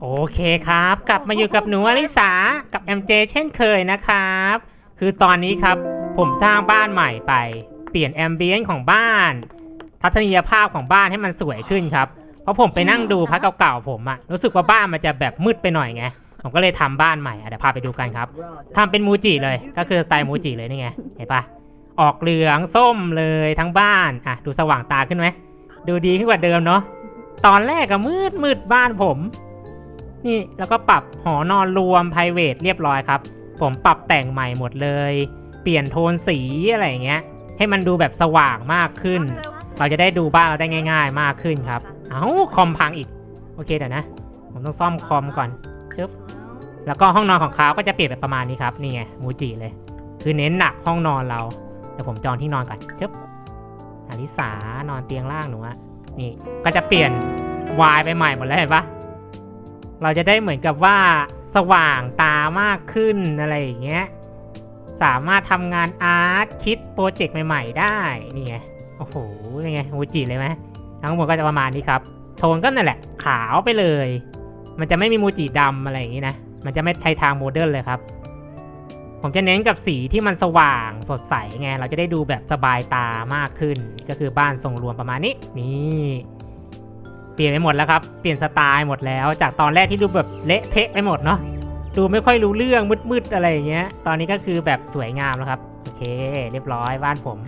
โอเคครับ กลับมาอยู่กับหนูอลิสากับ MJ เช่นเคยนะครับ คือตอนนี้ครับผมสร้างบ้านใหม่ไป เปลี่ยนแอมเบียนของบ้าน ทัศนียภาพของบ้านให้มันสวยขึ้นครับ เพราะผมไปนั่งดูพักเก่าๆผมอะรู้สึกว่าบ้านมันจะแบบมืดไปหน่อยไง ผมก็เลยทำบ้านใหม่อะเดี๋ยวพาไปดูกันครับทำเป็นมูจิเลย ก็คือสไตล์มูจิเลยนี่ไง เห็นปะออกเหลืองส้มเลยทั้งบ้าน อะ ดูสว่างตาขึ้นไหม ดูดีขึ้นกว่าเดิมเนาะ ตอนแรกอะมืดมืดบ้านผม นี่แล้วก็ปรับหอนอนรวม p r i v a t เรียบร้อยครับ ผมปรับแต่งใหม่หมดเลย เปลี่ยนโทนสีอะไรอย่างเงี้ย ให้มันดูแบบสว่างมากขึ้น เราจะได้ดูบ้านเราได้ง่าย ๆ มากขึ้นครับ เอ้าคอมพังอีก โอเคเดี๋ยวนะ ผมต้องซ่อมคอมก่อนจึ๊บแล้วก็ห้องนอนของเขาก็จะเปลี่ยนเป็นประมาณนี้ครับ นี่ไงมูจิเลย คือเน้นหนักห้องนอนเรา เดี๋ยวผมจองที่นอนก่อนจึ๊บอลิสานอนเตียงล่างหนูอะ นี่ก็จะเปลี่ยนวายไปใหม่หมดแล้วเห็นปะเราจะได้เหมือนกับว่าสว่างตามากขึ้นอะไรอย่างเงี้ยสามารถทำงานอาร์ตคิดโปรเจกต์ใหม่ๆได้นี่ไงโอ้โหเป็นไงมูจิเลยไหมทั้งหมดก็จะประมาณนี้ครับ โทนก็นั่นแหละ ขาวไปเลย มันจะไม่มีมูจิดำอะไรอย่างงี้นะ มันจะไม่ไทยทางโมเดิร์นเลยครับ ผมจะเน้นกับสีที่มันสว่างสดใสไง เราจะได้ดูแบบสบายตามากขึ้น ก็คือบ้านทรงรวมประมาณนี้ นี่ เปลี่ยนไปหมดแล้วครับ เปลี่ยนสไตล์หมดแล้ว จากตอนแรกที่ดูแบบเละเทะไปหมดเนาะ ดูไม่ค่อยรู้เรื่องมืดๆอะไรอย่างเงี้ย ตอนนี้ก็คือแบบสวยงามแล้วครับ โอเค เรียบร้อยบ้านผม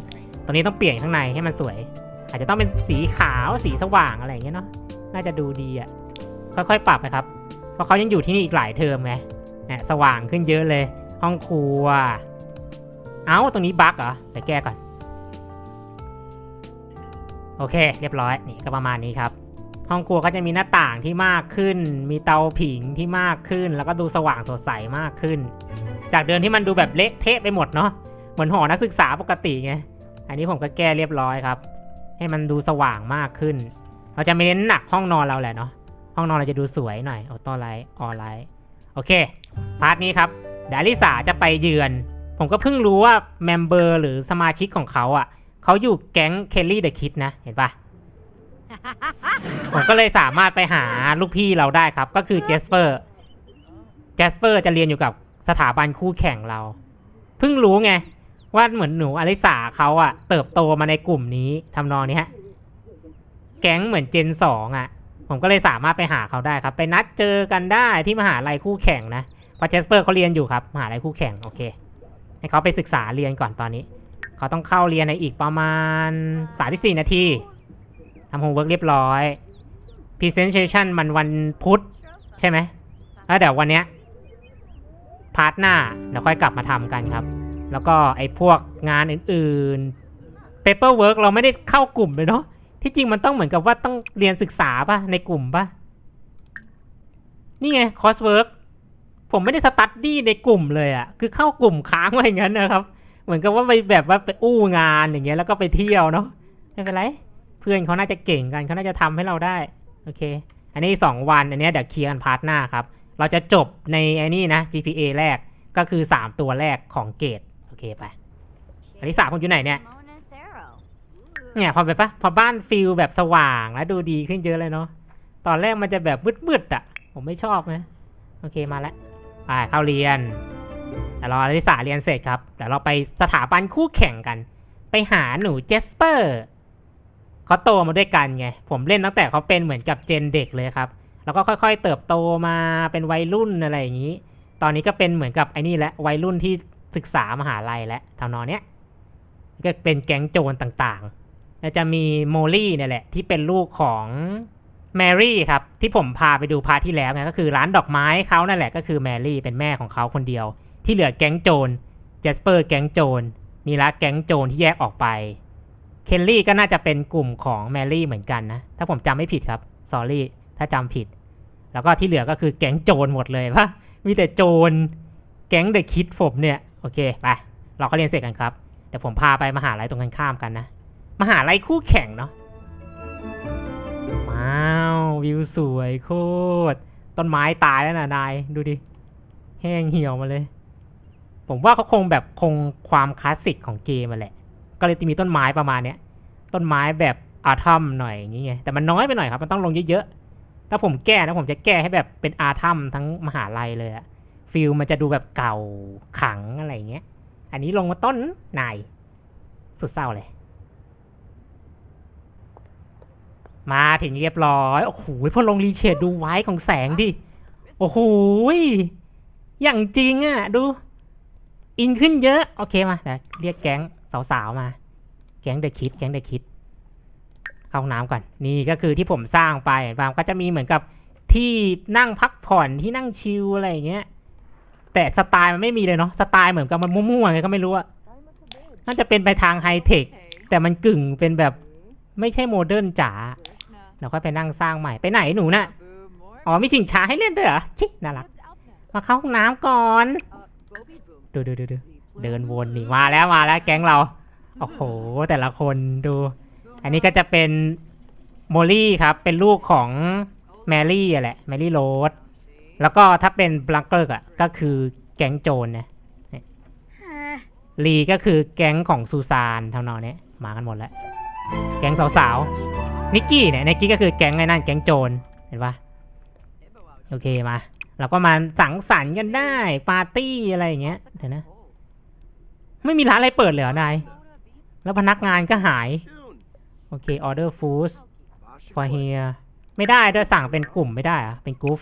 ตอนนี้ต้องเปลี่ยนข้างในให้มันสวย อาจจะต้องเป็นสีขาวสีสว่างอะไรอย่างเงี้ยเนาะ น่าจะดูดีอะค่อยๆ ปรับนะครับ เพราะเขายังอยู่ที่นี่อีกหลายเทอมไง สว่างขึ้นเยอะเลย ห้องครัว เอ้า ตรงนี้บั๊กเหรอเดี๋ยวแก้ก่อน โอเค เรียบร้อย นี่ก็ประมาณนี้ครับ ห้องครัวก็จะมีหน้าต่างที่มากขึ้น มีเตาผิงที่มากขึ้น แล้วก็ดูสว่างสดใสมากขึ้น จากเดิมที่มันดูแบบเละเทะไปหมดเนาะ เหมือนหอนักศึกษาปกติไง อันนี้ผมก็แก้เรียบร้อยครับ ให้มันดูสว่างมากขึ้น เราจะไม่เน้นหนักห้องนอนเราแหละเนาะ ห้องนอนเราจะดูสวยหน่อยออโต้ไลท์ออไลท์โอเค พาร์ทนี้ครับ เดี๋ยวอลิสาจะไปเยือน ผมก็เพิ่งรู้ว่าเมมเบอร์หรือสมาชิกของเขาอะเขาอยู่แก๊งเคลลี่เดอะคิดนะ เห็นปะผมก็เลยสามารถไปหาลูกพี่เราได้ครับ ก็คือเจสเปอร์เจสเปอร์จะเรียนอยู่กับสถาบันคู่แข่งเรา เพิ่งรู้ไง ว่าเหมือนหนูอลิสาเขาอะเติบโตมาในกลุ่มนี้ทำนองนี้ฮะแก๊งเหมือนเจนสองอะผมก็เลยสามารถไปหาเขาได้ครับ ไปนัดเจอกันได้ที่มหาลัยคู่แข่งนะ เพราะเจสเปอร์เขาเรียนอยู่ครับมหาลัยคู่แข่งโอเค ให้เขาไปศึกษาเรียนก่อนตอนนี้ เขาต้องเข้าเรียนในอีกประมาณ 34 นาทีทำโฮมเวิร์กเรียบร้อย Presentation มันวันพุธใช่ไหมแล้วเดี๋ยววันเนี้ยพาร์ทหน้าเดี๋ยวค่อยกลับมาทำกันครับ แล้วก็ไอ้พวกงานอื่นๆ Paperwork เราไม่ได้เข้ากลุ่มเลยเนาะที่จริงมันต้องเหมือนกับว่าต้องเรียนศึกษาป่ะในกลุ่มป่ะ นี่ไง Coursework ผมไม่ได้สตัดดี้ในกลุ่มเลยอะคือเข้ากลุ่มค้างไว้อย่างนั้นนะครับ เหมือนกับว่าไปแบบว่าไปอู้งานอย่างเงี้ยแล้วก็ไปเที่ยวเนาะไม่เป็นไรเพื่อนเขาน่าจะเก่งกันเขาน่าจะทำให้เราได้โอเค อันนี้ 2 วันอันนี้เดี๋ยวเคลียร์กันพาร์ทหน้าครับเราจะจบในไอ้นี่นะ GPA แรกก็คือ 3 ตัวแรกของเกรดโอเคไปอันที่สามผมอยู่ไหนเนี่ยเนี่ยพอไปปะพอบ้านฟิลแบบสว่างแล้วดูดีขึ้นเยอะเลยเนาะตอนแรกมันจะแบบมืดๆอะ ผมไม่ชอบนะ โอเคมาแล้ว ไปเข้าเรียนแต่รออลิสาเรียนเสร็จครับเดี๋ยวเราไปสถาบันคู่แข่งกัน ไปหาหนูเจสเปอร์เขาโตมาด้วยกันไง ผมเล่นตั้งแต่เขาเป็นเหมือนกับเจนเด็กเลยครับ แล้วก็ค่อยๆ เติบโตมาเป็นวัยรุ่นอะไรอย่างนี้ ตอนนี้ก็เป็นเหมือนกับไอ้นี่แหละวัยรุ่นที่ศึกษามหาลัยและทำนองเนี้ยก็เป็นแก๊งโจรต่างๆ แล้วจะมีโมลี่เนี่ยแหละที่เป็นลูกของ แมรี่ครับที่ผมพาไปดูพาร์ทที่แล้วไงก็คือร้านดอกไม้เขานั่นแหละก็คือแมรี่เป็นแม่ของเขาคนเดียว ที่เหลือแก๊งโจรเจสเปอร์แก๊งโจรนี่ละแก๊งโจรที่แยกออกไปเคนลี่ก็น่าจะเป็นกลุ่มของแมรี่เหมือนกันนะ ถ้าผมจำไม่ผิดครับสอรี่ถ้าจำผิด แล้วก็ที่เหลือก็คือแก๊งโจรหมดเลยปะมีแต่โจรแก๊งเดอะคิดผมเนี่ยโอเคไปเราก็เรียนเสร็จกันครับเดี๋ยวผมพาไปมหาลัยตรงกันข้ามกันนะมหาลัยคู่แข่งเนาะ วิวสวยโคตร ต้นไม้ตายแล้วนะนาย ดูดิ แห้งเหี่ยวมาเลย ผมว่าเขาคงแบบคงความคลาสสิกของเกมมาแหละ ก็เลยมีต้นไม้ประมาณเนี้ย ต้นไม้แบบอาทัมหน่อยอย่างเงี้ยแต่มันน้อยไปหน่อยครับ มันต้องลงเยอะๆ ถ้าผมแก้นะผมจะแก้ให้แบบเป็นอาร์ทัมทั้งมหาลัยเลยอะฟิลมันจะดูแบบเก่าขังอะไรอย่างเงี้ย อันนี้ลงมาต้นนายสุดเศร้าเลย มาถึงเรียบร้อย โอ้โหพอลงรีเชดดูไว้ของแสงดิ โอ้โหอย่างจริงอะดู อินขึ้นเยอะ โอเคมาเดี๋ยวเรียกแก๊งสาวๆมา แก๊งเดอะคิดแก๊งเดอะคิดเข้าห้องน้ำก่อน นี่ก็คือที่ผมสร้างไปบางก็จะมีเหมือนกับที่นั่งพักผ่อนที่นั่งชิลอะไรอย่างเงี้ย แต่สไตล์มันไม่มีเลยเนาะ สไตล์เหมือนกับมันมั่วๆไงก็ไม่รู้อะน่าจะเป็นไปทางไฮเทค แต่มันกึ่งเป็นแบบ ไม่ใช่โมเดิร์นจ๋าเราค่อยไปนั่งสร้างใหม่ไปไหนหนูน่ะอ๋อมีชิงช้าให้เล่นด้วยเหรอชิน่ารักมาเข้าห้องน้ำก่อนดูดูดูดูเดินวนนี่มาแล้วมาแล้วแก๊งเราโอ้โหแต่ละคนดู อันนี้ก็จะเป็นโมลี่ครับเป็นลูกของแมรี่อะแหละแมรี่โรสแล้วก็ถ้าเป็นบลังเกอร์อะก็คือแก๊งโจรนะลีก็คือแก๊งของซูซานทำนองเนี้ยมากันหมดแล้ว แก๊งสาวๆนิกกี้เนี่ยนิกกี้ก็คือแก๊งไอ้นั่นแก๊งโจรเห็นปะโอเคมา เราก็มาสังสรรค์กันได้ปาร์ตี้อะไรอย่างเงี้ยเดี๋ยวนะ ไม่มีร้านอะไรเปิดเลยเหรอนายแล้วพนักงานก็หาย โอเคออเดอร์ฟู้ด for here ไม่ได้ด้วยสั่งเป็นกลุ่มไม่ได้อะเป็นกรุ๊ป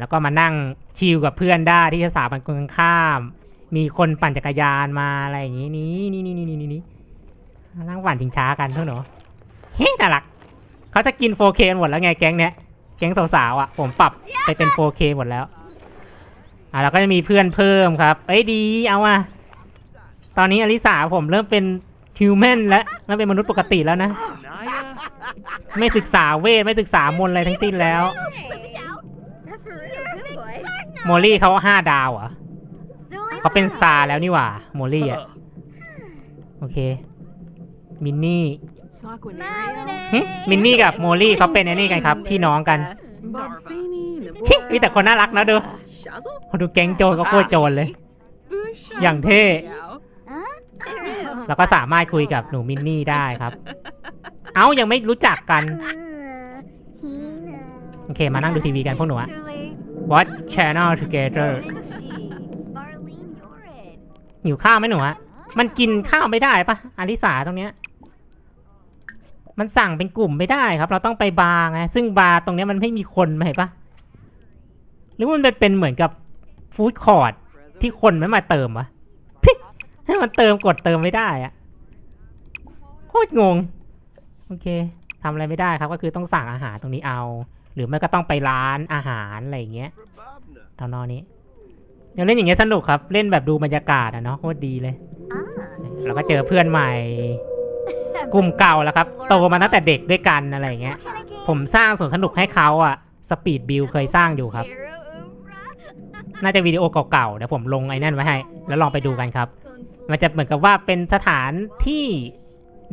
แล้วก็มานั่งชิลกับเพื่อนได้ที่สถาบันตรงข้าม มีคนปั่นจักรยานมาอะไรอย่างงี้นี่นี่นี่นี่นี่ นี่นั่งปั่นชิงช้ากันเท่าหนูเฮ้น่ารักเขาจะกิน 4K หมดแล้วไงแก๊งเนี้ยแก๊งสาวๆอะ ผมปรับไปเป็น 4K หมดแล้วอะแล้วก็จะมีเพื่อนเพิ่มครับเอ้ยดีเอาอะตอนนี้อลิสาผมเริ่มเป็นฮิวแมนแล้วเริ่มเป็นมนุษย์ปกติแล้วนะ ไม่ศึกษาเวทไม่ศึกษามนต์อะไรทั้งสิ้นแล้วโมลี่เขาห้าดาวเหรอเขาเป็นสตาร์แล้วนี่หว่าโมลี่อะโอเค มินนี่หึมินนี่กับโมลี่เขาเป็นไอ้นี่กันครับ พี่น้องกัน ชิมีแต่คนน่ารักนะดูพอดูแก๊งโจรก็โคตรโจรเลย อย่างเท่ แล้วก็สามารถคุยกับหนูมินนี่ได้ครับ เอ้ายังไม่รู้จักกัน โอเคมานั่งดูทีวีกันพวกหนูอะ Watch channel together หิวข้าวไหมหนูอะมันกินข้าวไม่ได้ปะอาริสาตรงเนี้ย มันสั่งเป็นกลุ่มไม่ได้ครับ เราต้องไปบาร์ไงซึ่งบาร์ตรงเนี้ยมันไม่มีคนไหมปะหรือว่ามันเป็นเหมือนกับฟู้ดคอร์ทที่คนไม่มาเติมวะให้มันเติมกดเติมไม่ได้อะโคตรงง โอเคทำอะไรไม่ได้ครับก็คือต้องสั่งอาหารตรงนี้เอา หรือไม่ก็ต้องไปร้านอาหารอะไรอย่างเงี้ยทำนองนี้เดี๋ยวเล่นอย่างเงี้ยสนุกครับ เล่นแบบดูบรรยากาศอะเนาะโคตรดีเลย แล้วก็เจอเพื่อนใหม่ กลุ่มเก่าแล้วครับ โตมาตั้งแต่เด็กด้วยกันอะไรอย่างเงี้ย ผมสร้างสวนสนุกให้เขาอะสปีดบิลเคยสร้างอยู่ครับ น่าจะวิดีโอเก่าๆ เดี๋ยวผมลงไอ้นั่นไว้ให้ แล้วลองไปดูกันครับ มันจะเหมือนกับว่าเป็นสถานที่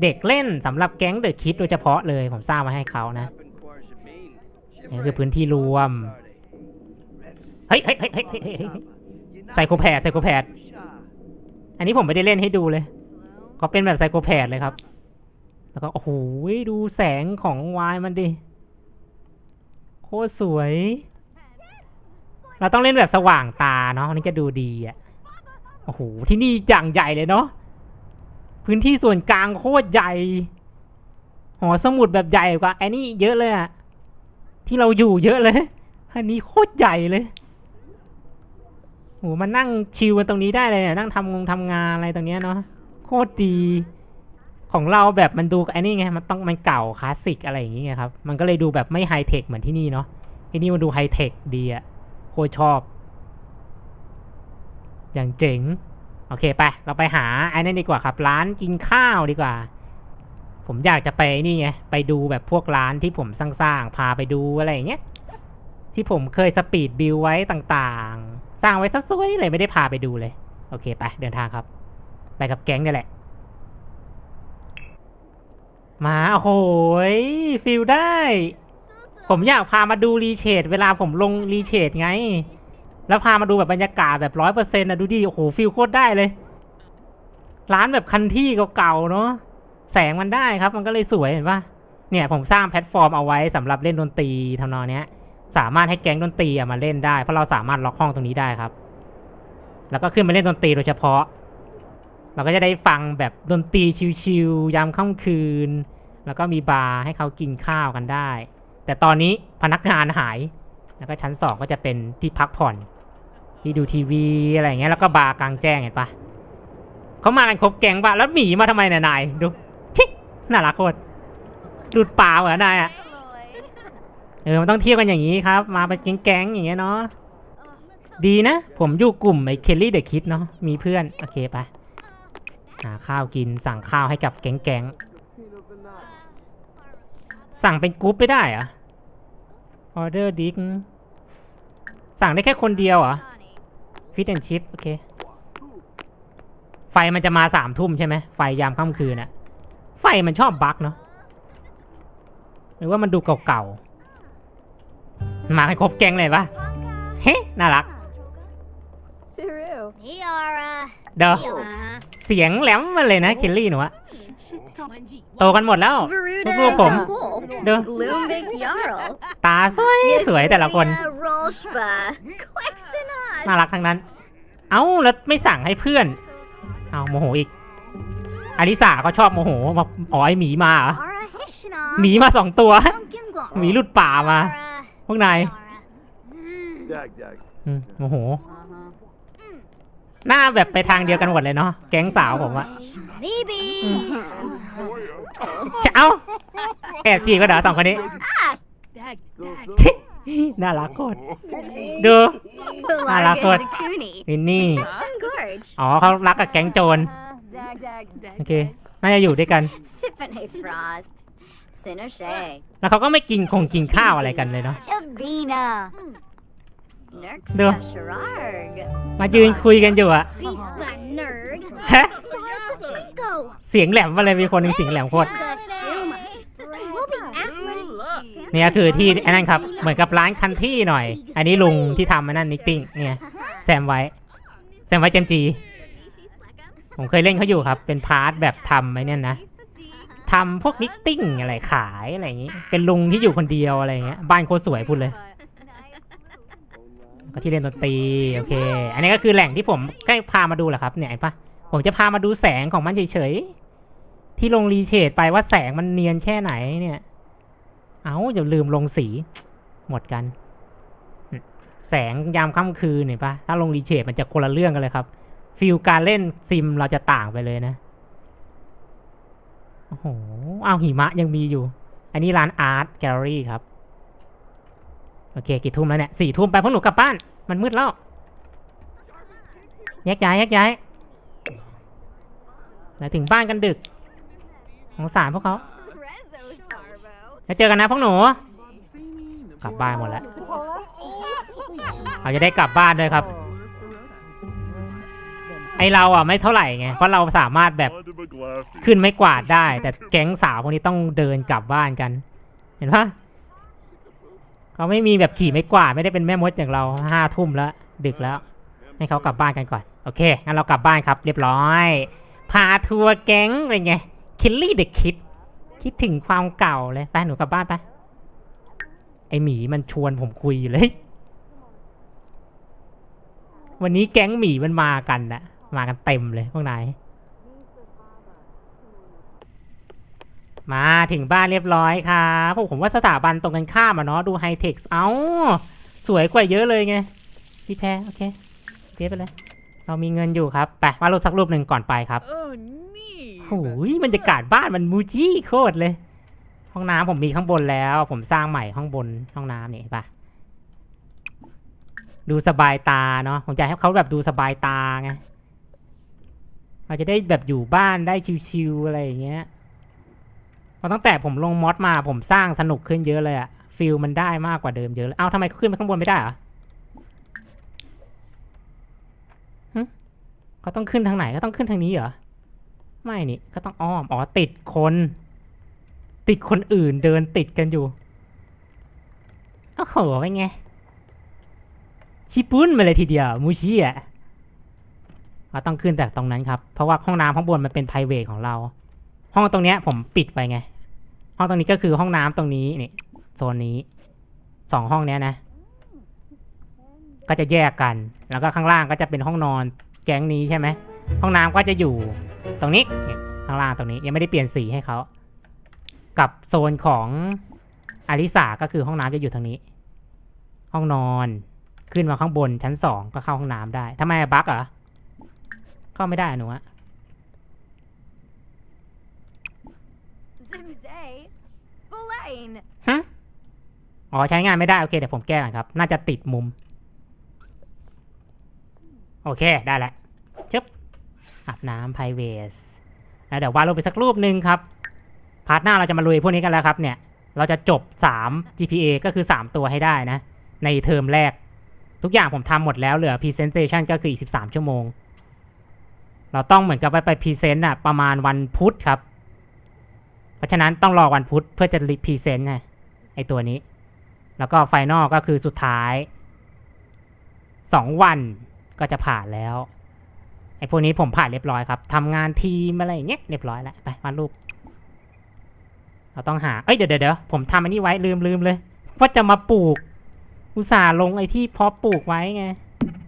เด็กเล่นสำหรับแก๊งเดอะคิดโดยเฉพาะเลย ผมสร้างมาให้เขานะนี่คือพื้นที่รวม เฮ้ยเฮ้ยเฮ้ยเฮ้ยเฮ้ยเฮ้ยเฮ้ยไซโคแพดไซโคแพดอันนี้ผมไม่ได้เล่นให้ดูเลยก็เป็นแบบไซโคแพดเลยครับ แล้วก็โอ้โหดูแสงของวายมันดิ โคตรสวย เราต้องเล่นแบบสว่างตาเนาะนี่จะดูดีอะ โอ้โห ที่นี่จังใหญ่เลยเนาะ พื้นที่ส่วนกลางโคตรใหญ่ หอสมุดแบบใหญ่กว่าไอ้นี่เยอะเลยอะที่เราอยู่เยอะเลย อันนี้โคตรใหญ่เลยโหมานั่งชิลกันตรงนี้ได้เลยอะนั่งทำงงทำงานอะไรตรงเนี้ยเนาะโคตรดี ของเราแบบมันดูไอ้นี่ไงมันต้องมันเก่าคลาสสิกอะไรอย่างเงี้ยครับ มันก็เลยดูแบบไม่ไฮเทคเหมือนที่นี่เนาะที่นี่มันดูไฮเทคดีอะโคตรชอบ อย่างเจ๋ง โอเคไป เราไปหาไอ้นั่นดีกว่าครับ ร้านกินข้าวดีกว่า ผมอยากจะไปนี่ไงไปดูแบบพวกร้านที่ผมสร้างๆพาไปดูอะไรอย่างเงี้ยที่ผมเคยสปีดบิลไว้ต่างๆ สร้างไว้ซะสวยเลยไม่ได้พาไปดูเลย โอเคไปเดินทางครับ ไปกับแก๊งนี่แหละ มาโอ้โหฟิลได้ ผมอยากพามาดูรีเชดเวลาผมลงรีเชดไง แล้วพามาดูแบบบรรยากาศแบบร้อยเปอร์เซ็นต์นะดูดิโอ้โหฟิลโคตรได้เลย ร้านแบบคันที่เก่าๆเนาะแสงมันได้ครับมันก็เลยสวยเห็นปะเนี่ยผมสร้างแพลตฟอร์มเอาไว้สำหรับเล่นดนตรีทำนองเนี้ย สามารถให้แก๊งดนตรีมาเล่นได้เพราะเราสามารถล็อกห้องตรงนี้ได้ครับ แล้วก็ขึ้นมาเล่นดนตรีโดยเฉพาะ เราก็จะได้ฟังแบบดนตรีชิลๆยามค่ำคืน แล้วก็มีบาร์ให้เขากินข้าวกันได้ แต่ตอนนี้พนักงานหาย แล้วก็ชั้นสองก็จะเป็นที่พักผ่อน ที่ดูทีวีอะไรอย่างเงี้ยแล้วก็บาร์กลางแจ้งเห็นปะเขามากันครบแก๊งปะแล้วหมีมาทำไมเนี่ยนายดูชิน่ารักโคตรดูดป่าเหมือนนายอะเออมันต้องเที่ยวกันอย่างนี้ครับ มาเป็นแก๊งๆอย่างเงี้ยเนาะดีนะ ผมอยู่กลุ่มไอ้เคลลี่เด็กคิดเนาะมีเพื่อน โอเคไป หาข้าวกินสั่งข้าวให้กับแก๊งๆสั่งเป็นกรุ๊ปไม่ได้เหรอออเดอร์ดิกสั่งได้แค่คนเดียวเหรอฟิตแอนชิพโอเค ไฟมันจะมาสามทุ่มใช่ไหมไฟยามค่ำคืนอะไฟมันชอบบั๊กเนาะหรือว่ามันดูเก่าๆ มาให้ครบแก๊งเลยปะเฮ้ น่ารัก True. Niara. เดี๋ยว Uh-huh. เสียงแหลมมาเลยนะเคลลี่หนูอะโตกันหมดแล้ว Veruda Look, look, Temple. เด้อ Lumbik Jarl. ตาสวยสวยแต่ละคน Yagulia Rolshba. Quexinat. น่ารักทั้งนั้น เอ้าแล้วไม่สั่งให้เพื่อน เอาโมโหอีกอลิสาเขาชอบโมโหมาอ๋อไอหมีมาเหรอ Ara Hishna. หมีมาสองตัว Pumpkin Glom. หมีหลุดป่ามา Ara พวกนาย Niara. Dag, dag. อืมโมโห หน้าแบบไปทางเดียวกันหมดเลยเนาะแก๊งสาวผมอะ Vibi. จะเอ้าแอบจีบกันเหรอสองคนนี้ So, so. ชิน่ารักโคตรดู Pelarga Malakot. Zakuni. วินนี่ Sun Gorge. อ๋อเขารักกับแก๊งโจร Dag, dag. โอเคน่าจะอยู่ด้วยกัน Sipane Frost. Sinoche. แล้วเขาก็ไม่กินคงกินข้าวอะไรกันเลยเนาะ Chabina. Nurk Duh. Shararg. มายืนคุยกันอยู่อะ Bispa Nerd. ฮะ Sparsafico. เสียงแหลมมาเลยมีคนหนึงเสียงแหลมโคตร Kashuma. Ruby Aslan. เนี่ยคือที่ไอ้นั่นครับ เหมือนกับร้านคันที่หน่อย อันนี้ลุงที่ทำไอ้นั่นนิกติ้งเนี่ยแซมไว้แซมไว้เจมจีผมเคยเล่นเขาอยู่ครับ เป็นพาร์ทแบบทำไอ้เนี่ยนะทำพวกนิกติ้งอะไรขายอะไรอย่างงี้ เป็นลุงที่อยู่คนเดียวอะไรอย่างเงี้ยบ้านโคตรสวยพูดเลย ก็ที่เล่นดนตรีโอเค อันนี้ก็คือแหล่งที่ผมใกล้พามาดูแหละครับเนี่ยเห็นปะผมจะพามาดูแสงของมันเฉยๆที่ลงรีเชดไปว่าแสงมันเนียนแค่ไหนเนี่ย เอาอย่าลืมลงสี หมดกัน แสงยามค่ำคืนเห็นปะถ้าลงรีเชดมันจะคนละเรื่องกันเลยครับฟิลการเล่นซิมเราจะต่างไปเลยนะโอ้โหเอาหิมะยังมีอยู่ อันนี้ร้านอาร์ตแกลเลอรี่ครับ โอเคกี่ทุ่มแล้วเนี่ยสี่ทุ่มไปพวกหนูกลับบ้าน มันมืดแล้วแยกย้ายแยกย้ายแล้วถึงบ้านกันดึกสงสารพวกเขา Rezo Starbo. แล้วเจอกันนะพวกหนู กลับบ้านหมดแล้วเราจะได้กลับบ้านด้วยครับ ไอเราอะไม่เท่าไหร่ไง เพราะเราสามารถแบบขึ้นไม่กวาดได้ แต่แก๊งสาวพวกนี้ต้องเดินกลับบ้านกัน เห็นปะ เขาไม่มีแบบขี่ไม่กวาดไม่ได้เป็นแม่มดอย่างเราห้าทุ่มแล้ว ดึกแล้ว ให้เขากลับบ้านกันก่อน โอเค งั้นเรากลับบ้านครับเรียบร้อย พาทัวร์แก๊งเป็นไงคิลลี่เด็กคิด คิดถึงความเก่าเลยไปหนูกลับบ้านไปไอหมีมันชวนผมคุยอยู่เลย วันนี้แก๊งหมีมันมากันนะมากันเต็มเลยพวกนาย มาถึงบ้านเรียบร้อยครับพวกผมว่าสถาบันตรงกันข้ามอะเนาะดูไฮเทคเอ้าสวยกว่าเยอะเลยไงพี่แพรโอเคเทียบไปเลย เรามีเงินอยู่ครับไปมารูปสักรูปหนึ่งก่อนไปครับ Oh, neat. โอ้ยบรรยากาศบ้านมันมูจี้โคตรเลย ห้องน้ำผมมีข้างบนแล้ว ผมสร้างใหม่ข้างบนห้องน้ำนี่เห็นปะดูสบายตาเนาะผมอยากให้เขาแบบดูสบายตาไงเราจะได้แบบอยู่บ้านได้ชิวๆอะไรอย่างเงี้ยเพ ราะตั้งแต่ผมลงมอดมาผมสร้างสนุกขึ้นเยอะเลยอะฟิลมันได้มากกว่าเดิมเยอะเลยเอ้าทำไมขึ้นไปข้างบนไม่ได้เหรอหึเขาต้องขึ้นทางไหนก็ต้องขึ้นทางนี้เหรอ ไม่นี่ก็ต้องอ้อม อ๋อติดคน ติดคนอื่นเดินติดกันอยู่โอ้โหเป็นไง ชิปุ้นมาเลยทีเดียวมูชิอะเราต้องขึ้นจากตรงนั้นครับ เพราะว่าห้องน้ำข้างบนมันเป็น p r i v a t ของเรา ห้องตรงเนี้ยผมปิดไปไง ห้องตรงนี้ก็คือห้องน้ำตรงนี้นี่โซนนี้สองห้องเนี้ยนะ ก็จะแยกกัน แล้วก็ข้างล่างก็จะเป็นห้องนอนแก๊งนี้ใช่ไหมห้องน้ำก็จะอยู่ตรงนี้ข้างล่างตรงนี้ยังไม่ได้เปลี่ยนสีให้เขากับโซนของอาริสาก็คือห้องน้ำจะอยู่ทางนี้ ห้องนอนขึ้นมาข้างบนชั้นสองก็เข้าห้องน้ำได้ทำไมบั๊กเหรอเข้าไม่ได้หนูอะ Blaine. ฮะอ๋อใช้งานไม่ได้ โอเคเดี๋ยวผมแก้ก่อนครับ น่าจะติดมุม โอเคได้แล้วชึบอาบน้ำไพรเวสแล้วเดี๋ยววาดรูปไปสักรูปหนึ่งครับ พาร์ทหน้าเราจะมาลุยพวกนี้กันแล้วครับเนี่ย เราจะจบ 3 GPA ก็คือ 3 ตัวให้ได้นะ ในเทอมแรก ทุกอย่างผมทำหมดแล้วเหลือ Presentation ก็คืออีก 13 ชั่วโมง เราต้องเหมือนกับไปไปพรีเซนต์อะประมาณวันพุธครับ เพราะฉะนั้นต้องรอวันพุธเพื่อจะรีพรีเซนต์ไงไอตัวนี้ แล้วก็ไฟนอลก็คือสุดท้าย 2 วันก็จะผ่านแล้ว ไอพวกนี้ผมผ่านเรียบร้อยครับทำงานทีมอะไรอย่างเงี้ยเรียบร้อยแล้วไปวาดรูปเราต้องหา เอ้ยเดี๋ยวเดี๋ยวเดี๋ยวผมทำอันนี้ไว้ลืมลืมเลยว่าจะมาปลูก อุตส่าห์ลงไอที่เพาะปลูกไว้ไง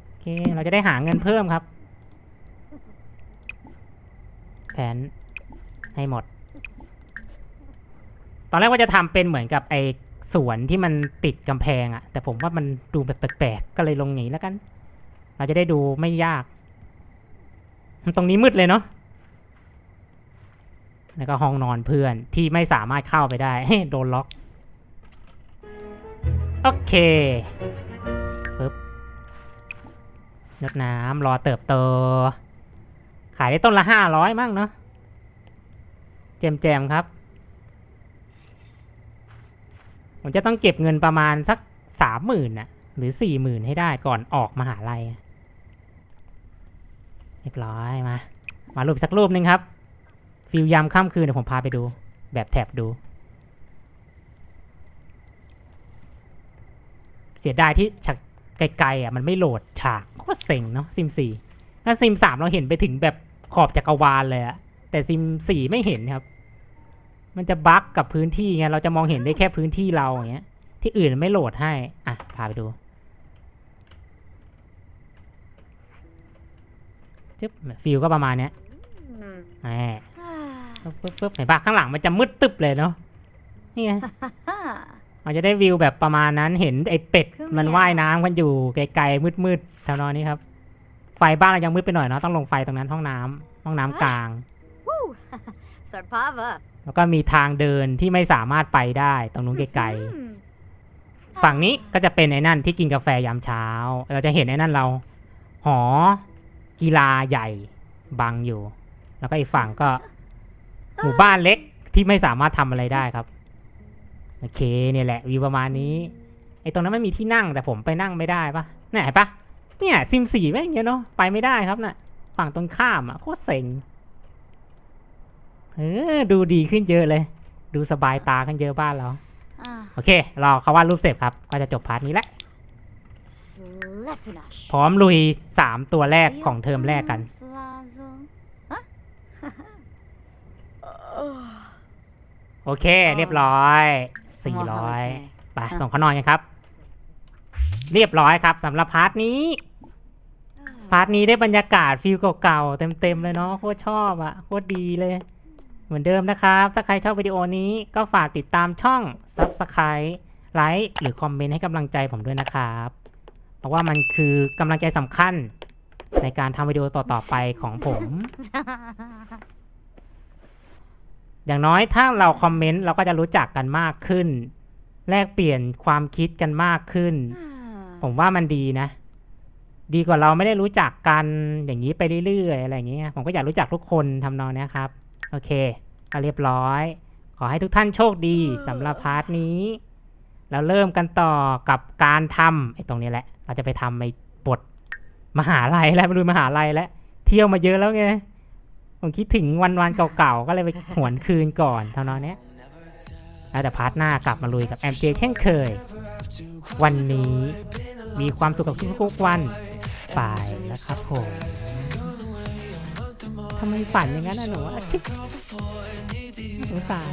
โอเคเราจะได้หาเงินเพิ่มครับ แผนให้หมด ตอนแรกว่าจะทำเป็นเหมือนกับไอสวนที่มันติดกำแพงอะแต่ผมว่ามันดูแบบแปลกๆก็เลยลงอย่างนี้แล้วกัน เราจะได้ดูไม่ยากตรงนี้มืดเลยเนาะแล้วก็ห้องนอนเพื่อนที่ไม่สามารถเข้าไปได้โดนล็อกโอเคปึ๊บรดน้ำรอเติบโต ขายได้ต้นละห้าร้อยมั้งเนาะแจมๆครับ ผมจะต้องเก็บเงินประมาณสักสามหมื่นน่ะ หรือสี่หมื่นให้ได้ก่อนออกมหาลัยเรียบร้อยมา มารูปสักรูปหนึ่งครับ ฟิลยามค่ำคืนเดี๋ยวผมพาไปดู แบบแท็บดู เสียดายที่ฉากไกลๆอะมันไม่โหลดฉากโคตรเซ็งเนาะซิมสี่ถ้าซิมสามเราเห็นไปถึงแบบขอบจักรวาลเลยอะแต่ซิมสี่ไม่เห็นครับ มันจะบั๊กกับพื้นที่ไงเราจะมองเห็นได้แค่พื้นที่เราอย่างเงี้ย ที่อื่นไม่โหลดให้ อะ พาไปดูจึ๊บฟิลก็ประมาณเนี้ยแหมปึ๊บปึ๊บปึ๊บเห็นปะข้างหลังมันจะมืดตึบเลยเนาะนี่ไงเราจะได้วิวแบบประมาณนั้นเห็นไอ้เป็ดมันว่ายน้ำกันอยู่ไกลๆมืดๆแถวนอนนี้ครับ ไฟบ้านเรายังมืดไปหน่อยเนาะต้องลงไฟตรงนั้นห้องน้ำห้องน้ำกลาง Woo. Sarpava. แล้วก็มีทางเดินที่ไม่สามารถไปได้ตรงนู้นไกลๆฝั่งนี้ก็จะเป็นไอ้นั่นที่กินกาแฟยามเช้า เราจะเห็นไอ้นั่นเรา หอ กีฬาใหญ่บังอยู่ แล้วก็อีกฝั่งก็ หมู่บ้านเล็กที่ไม่สามารถทำอะไรได้ครับ โอเคเนี่ยแหละวิวประมาณนี้ไอ้ตรงนั้นไม่มีที่นั่งแต่ผมไปนั่งไม่ได้ปะเนี่ยเห็นปะเนี่ยซิมสี่แม่งเงี้ยเนาะไปไม่ได้ครับน่ะฝั่งตรงข้ามอะโคตรเซ็ง เออดูดีขึ้นเยอะเลย ดูสบายตาขึ้นเยอะบ้านเรา Ah. โอเค รอเขาวาดรูปเสร็จครับ ก็จะจบพาร์ทนี้แหละ Slefinash. พร้อมลุย 3 ตัวแรกของเทอมแรกกัน Flazzle. โอเค เรียบร้อย 400 ไป ส่งเขานอนกันครับ เรียบร้อยครับสำหรับพาร์ทนี้ พาร์ทนี้ได้บรรยากาศฟิลเก่าๆเต็มๆเลยเนาะโคตรชอบอะโคตรดีเลย เหมือนเดิมนะครับ ถ้าใครชอบวิดีโอนี้ก็ฝากติดตามช่อง Subscribe ไลค์หรือคอมเมนต์ให้กำลังใจผมด้วยนะครับ เพราะว่ามันคือกำลังใจสำคัญในการทำวิดีโอต่อๆไปของผม อย่างน้อยถ้าเราคอมเมนต์เราก็จะรู้จักกันมากขึ้น แลกเปลี่ยนความคิดกันมากขึ้น ผมว่ามันดีนะ ดีกว่าเราไม่ได้รู้จักกันอย่างนี้ไปเรื่อยๆอะไรอย่างเงี้ยผมก็อยากรู้จักทุกคนทำนองเนี้ยครับ โอเคก็เรียบร้อย ขอให้ทุกท่านโชคดีสำหรับพาร์ทนี้แล้วเริ่มกันต่อกับการทำไอ้ตรงนี้แหละ เราจะไปทำไอ้บทมหาลัยแล้วไปดูมหาลัยแล้วเที่ยวมาเยอะแล้วไงผมคิดถึงวันวันๆเก่าๆ ก็เลยไปหวนคืนก่อนทำนองเนี้ยแล้วเดี๋ยวพาร์ทหน้ากลับมาลุยกับ MJ เช่นเคย วันนี้มีความสุขกับทุกๆวันไปแล้วครับผม ทำไมฝันอย่างนั้นอะหนูอสงสาร